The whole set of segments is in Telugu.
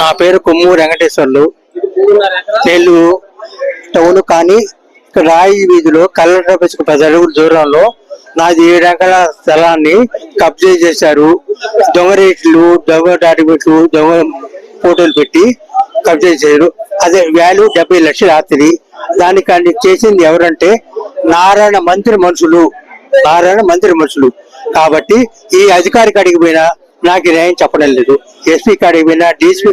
నా పేరు కొమ్ము వెంకటేశ్వర్లు. నెల్లూరు టౌన్ కానీ రాయి వీధిలో కలెక్టర్ ఆఫీస్కి పది దూరంలో నాది ఏడు ఎకరాల స్థలాన్ని కబ్జా చేశారు. దొంగ రేట్లు దొంగ డాక్యుమెంట్లు దొంగ ఫోటోలు పెట్టి కబ్జా చేశారు. అదే వాల్యూ డెబ్బై లక్షలు ఆస్తిది దానికి చేసింది ఎవరంటే నారాయణ మంత్రి మనుషులు. నారాయణ మంత్రి మనుషులు. కాబట్టి ఈ అధికారికి అడిగిపోయినా నాకు న్యాయం చెప్పడం లేదు. ఎస్పీ కాడికి పోయినా డిఎస్పీ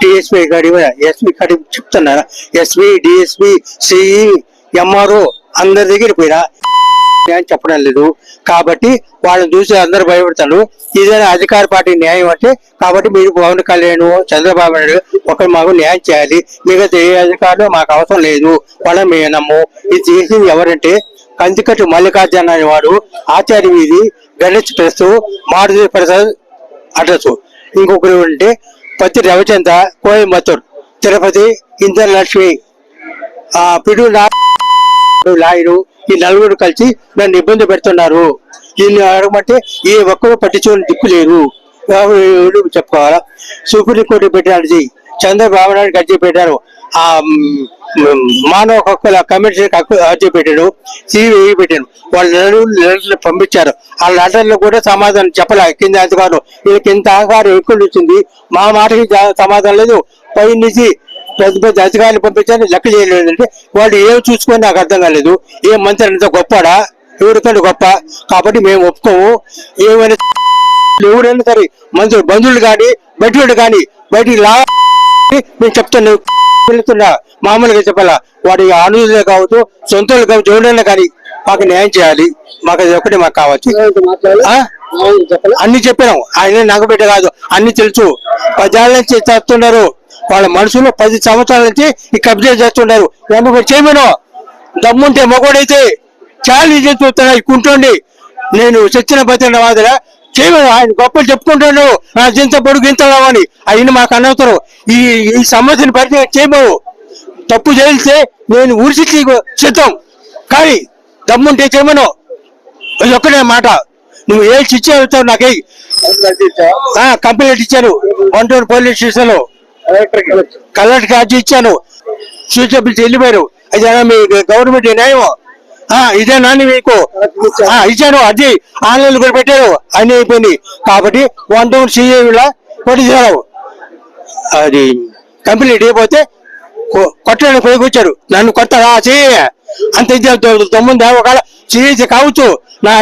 డిఎస్పీ కాడికి పోయినా ఎస్పీ కాడికి చెప్తున్నా ఎస్పీ డిఎస్పీ సిఈ ఎంఆర్ఓ అందరి దగ్గర పోయినా న్యాయం చెప్పడం లేదు. కాబట్టి వాళ్ళని చూసి అందరూ భయపడతారు. ఇదేనా అధికార పార్టీ న్యాయం అంటే? కాబట్టి మీరు పవన్ కళ్యాణ్ చంద్రబాబు నాయుడు ఒకరు మాకు న్యాయం చేయాలి. మిగతా ఏ అధికారులు మాకు అవసరం లేదు. వాళ్ళని మేము నమ్ము ఇది చేసింది ఎవరంటే కందికట్టు మల్లికార్జున అనేవాడు ఆచార్య వీధి గణేష్ ప్రెస్ మారుతి ప్రసాద్ అడ్రస్. ఇంకొకరు ఉంటే పత్తి రవిచంద్ర కోయంబత్తూర్ తిరుపతి ఇంద్రలక్ష్మి. ఆ పిడు లాయరు ఈ నలుగురు కలిసి నన్ను ఇబ్బంది పెడుతున్నారు. దీన్ని అడగమంటే ఏ ఒక్కరు పట్టించుకుని దిక్కు లేరు చెప్పుకోవాలా? సుప్రీంకోర్టు పెట్టినది. చంద్రబాబు నాయుడు అర్జీ పెట్టారు ఆ మానవ హక్కుల కమిషన్ అర్జీ పెట్టాడు సివి పెట్టాడు. వాళ్ళు లెటర్లు పంపించారు. ఆ లెటర్లు కూడా సమాధానం చెప్పలే. కింద అధికారులు వీళ్ళకి ఇంత అహంకారం ఎక్కువ వచ్చింది మా మాటకి సమాధానం లేదు. పై నుంచి పెద్ద పెద్ద అధికారులు పంపించారు లెక్క చేయలేదు అంటే వాళ్ళు ఏం చూసుకొని నాకు అర్థం కాలేదు. ఏ మంత్రి అంత గొప్పడా ఎవరికంటే గొప్ప? కాబట్టి మేము ఒప్పుకోము. ఏమైనా ఎవరైనా సరే మంత్రులు బంధువులు కానీ బయట కానీ బయటికి లా మేము చెప్తాను వెళ్తున్నా మామూలుగా చెప్పాలా. వాడి అనుజులే కావచ్చు సొంతలు కావచ్చు ఎవరైనా కానీ మాకు న్యాయం చేయాలి. మాకు అది ఒకటి మాకు కావచ్చు? అన్ని చెప్పినాం. ఆయన నగబిడ్డ కాదు. అన్ని తెలుసు. పదేళ్ళ నుంచి చేస్తున్నారు. వాళ్ళ మనసులో పది సంవత్సరాల నుంచి ఈ కబ్జా చేస్తున్నారు. ఎందుకు చేయమను? దమ్ముంటే మగోడైతే చేసి చూస్తున్నా కుంటోండి. నేను చచ్చిన బతిన మాదిర చేయమను. ఆయన గొప్పలు చెప్పుకుంటాడు నా జింత పొడుగు ఇంత అని ఆయన మాకు అనవసరం. ఈ ఈ సమస్యను పరిచయం చేయమను. తప్పు చేస్తే నేను ఊరిసి సిద్ధం కానీ దమ్ముంటే చేయమను. అది ఒక్కటే మాట. నువ్వు ఏ శిక్ష వెళ్తావు నాకే? కంప్లైంట్ ఇచ్చాను. వంటూరు పోలీస్ స్టేషన్లో కలెక్టర్. అర్జీ ఇచ్చాను. సూచనలు వెళ్ళిపోయారు. అదేనా మీ గవర్నమెంట్ న్యాయం ఇదేనా మీకు ఇచ్చాను అది ఆన్లైన్ కూడా పెట్టారు అన్ని అయిపోయింది కాబట్టి వన్ టూ సిఏలా కొట్టించారు అది కంప్లీట్ అయిపోతే కొ- కొట్టడానికి పోయి వచ్చారు నన్ను కొత్తగా చేయ అంత ఇది దమ్ముందా ఒకవేళ చేసి కావచ్చు నా